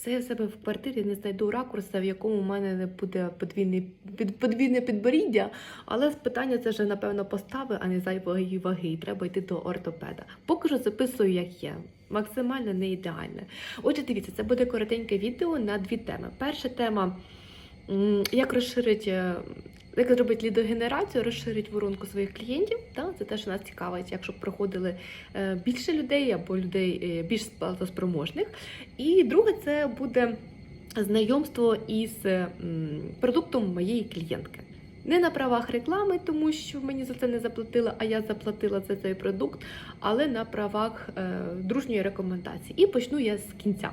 все я себе в квартирі не знайду ракурса, в якому в мене не буде під, подвійне підборіддя. Але питання це вже, напевно, постави, а не зайвої ваги. І треба йти до ортопеда. Поки що записую, як є. Максимально не ідеальне. Отже, дивіться, це буде коротеньке відео на дві теми. Перша тема як розширити. Як зробити лідогенерацію, розширити воронку своїх клієнтів, та? це те, що нас цікавить, якщо б приходили е, більше людей або людей е, більш платоспроможних. І друге, це буде знайомство із продуктом моєї клієнтки. Не на правах реклами, тому що мені за це не заплатили, а я заплатила за цей продукт, але на правах е, дружньої рекомендації. І почну я з кінця.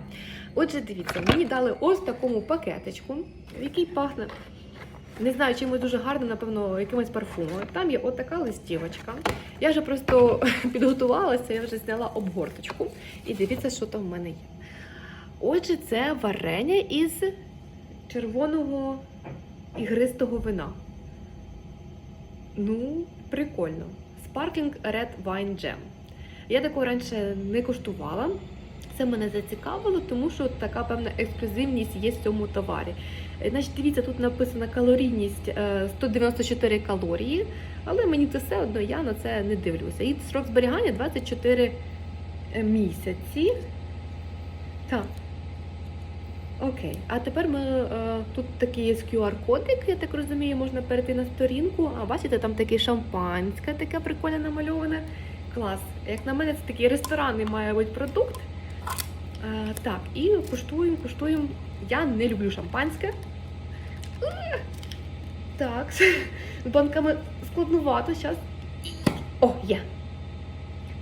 Отже, дивіться, мені дали ось такому пакетичку, який пахне. Не знаю, чимось дуже гарно, напевно, якимось парфумом. Там є отака листівочка. Я вже просто підготувалася, я вже зняла обгорточку. І дивіться, що там в мене є. Отже, це варення із червоного ігристого вина. Ну, прикольно. Sparkling Red Wine Jam. Я такого раніше не коштувала. Це мене зацікавило, тому що така певна ексклюзивність є в цьому товарі. Е, Значить, дивіться, тут написана калорійність е, 194 калорії, але мені це все одно я на це не дивлюся. І срок зберігання 24 місяці. Так. Окей, а тепер ми е, тут такий є QR-кодик, я так розумію, можна перейти на сторінку. А бачите, там таке шампанське, таке прикольне намальоване. Клас. Як на мене, це такий ресторанний має бути продукт. Е, так, і куштуємо, куштуємо. Я не люблю шампанське. Е, Так, з банками складнувато зараз. О, є.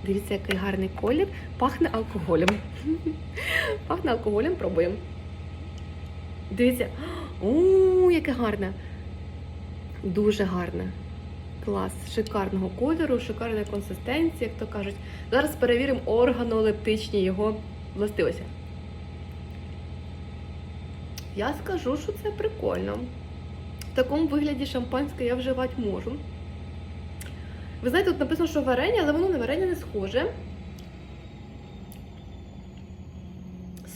Дивіться, який гарний колір. Пахне алкоголем. Пахне алкоголем, пробуємо. Дивіться, о, яке гарне. Дуже гарне. Клас, шикарного кольору, шикарної консистенції, як то кажуть. Зараз перевіримо органолептичні його властивості. Я скажу, що це прикольно. В такому вигляді шампанське я вживати можу. Ви знаєте, тут написано, що варення, але воно на варення не схоже.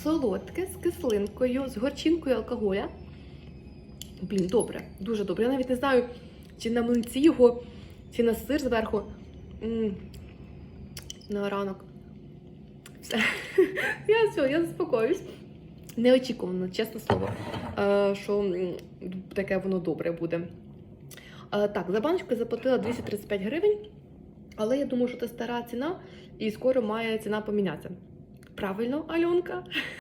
Солодке з кислинкою, з горчинкою алкоголя. Блін, добре, дуже добре. Я навіть не знаю, чи на млинці його, чи на сир зверху. м на ранок. Я все, я заспокоюсь. Неочікувано, чесне слово, е, що таке воно добре буде. Е, Так, за баночку заплатила 235 гривень, але я думаю, що це стара ціна, і скоро має ціна помінятися. Правильно, Альонка?